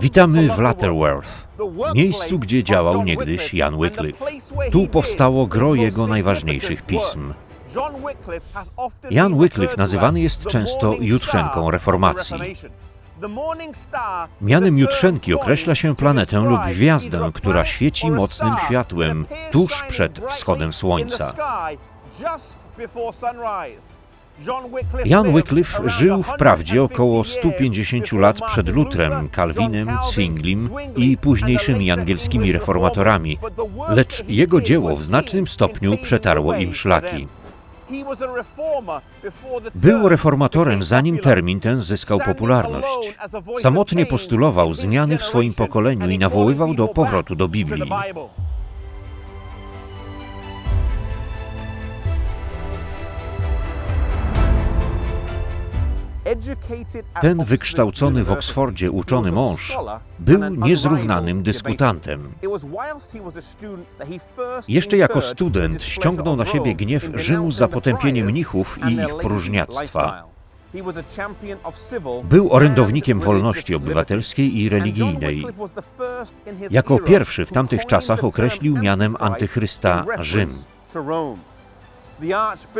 Witamy w Lutterworth, miejscu, gdzie działał niegdyś Jan Wycliffe. Tu powstało gro jego najważniejszych pism. Jan Wycliffe nazywany jest często jutrzenką reformacji. Mianem jutrzenki określa się planetę lub gwiazdę, która świeci mocnym światłem tuż przed wschodem słońca. Jan Wycliffe żył wprawdzie około 150 lat przed Lutrem, Kalwinem, Zwinglim i późniejszymi angielskimi reformatorami, lecz jego dzieło w znacznym stopniu przetarło im szlaki. Był reformatorem zanim termin ten zyskał popularność. Samotnie postulował zmiany w swoim pokoleniu i nawoływał do powrotu do Biblii. Ten wykształcony w Oksfordzie uczony mąż był niezrównanym dyskutantem. Jeszcze jako student ściągnął na siebie gniew Rzymu za potępienie mnichów i ich próżniactwa. Był orędownikiem wolności obywatelskiej i religijnej. Jako pierwszy w tamtych czasach określił mianem antychrysta Rzym.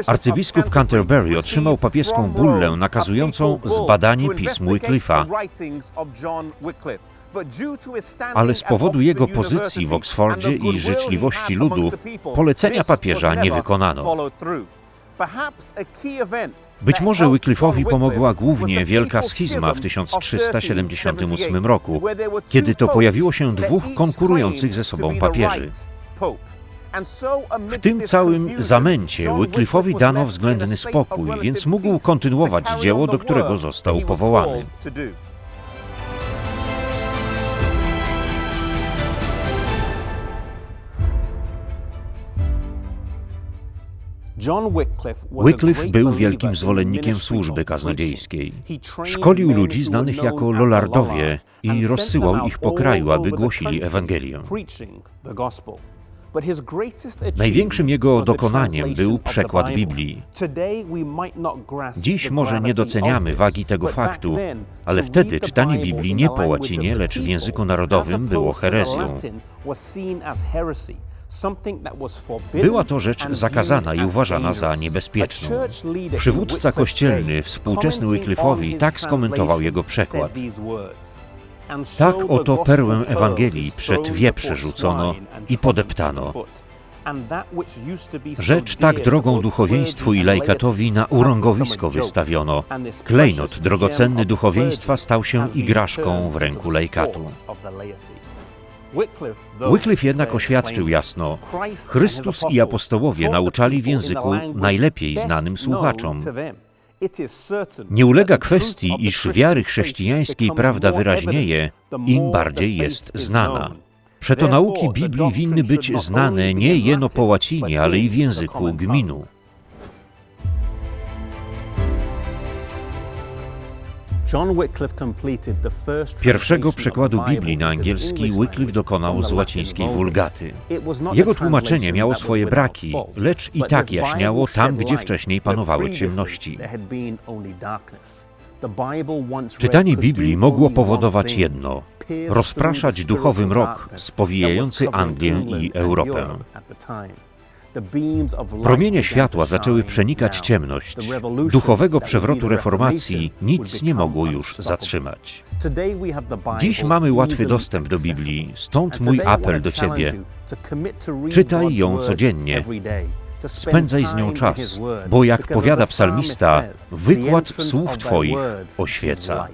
Arcybiskup Canterbury otrzymał papieską bullę nakazującą zbadanie pism Wycliffe'a, ale z powodu jego pozycji w Oksfordzie i życzliwości ludu polecenia papieża nie wykonano. Być może Wycliffe'owi pomogła głównie wielka schizma w 1378 roku, kiedy to pojawiło się dwóch konkurujących ze sobą papieży. W tym całym zamęcie Wycliffe'owi dano względny spokój, więc mógł kontynuować dzieło, do którego został powołany. Wycliffe był wielkim zwolennikiem służby kaznodziejskiej. Szkolił ludzi znanych jako Lollardowie i rozsyłał ich po kraju, aby głosili Ewangelię. Największym jego dokonaniem był przekład Biblii. Dziś może nie doceniamy wagi tego faktu, ale wtedy czytanie Biblii nie po łacinie, lecz w języku narodowym było herezją. Była to rzecz zakazana i uważana za niebezpieczną. Przywódca kościelny, współczesny Wycliffe'owi, tak skomentował jego przekład. Tak oto perłę Ewangelii przed wieprze rzucono i podeptano. Rzecz tak drogą duchowieństwu i lajkatowi na urągowisko wystawiono. Klejnot drogocenny duchowieństwa stał się igraszką w ręku lajkatu. Wycliffe jednak oświadczył jasno, Chrystus i apostołowie nauczali w języku najlepiej znanym słuchaczom. Nie ulega kwestii, iż wiary chrześcijańskiej prawda wyraźnieje, im bardziej jest znana. Przeto nauki Biblii winny być znane nie jeno po łacinie, ale i w języku gminu. Pierwszego przekładu Biblii na angielski Wycliffe dokonał z łacińskiej wulgaty. Jego tłumaczenie miało swoje braki, lecz i tak jaśniało tam, gdzie wcześniej panowały ciemności. Czytanie Biblii mogło powodować jedno rozpraszać duchowy mrok spowijający Anglię i Europę. Promienie światła zaczęły przenikać ciemność. Duchowego przewrotu reformacji nic nie mogło już zatrzymać. Dziś mamy łatwy dostęp do Biblii, stąd mój apel do Ciebie. Czytaj ją codziennie. Spędzaj z nią czas, bo jak powiada psalmista, wykład słów Twoich oświeca.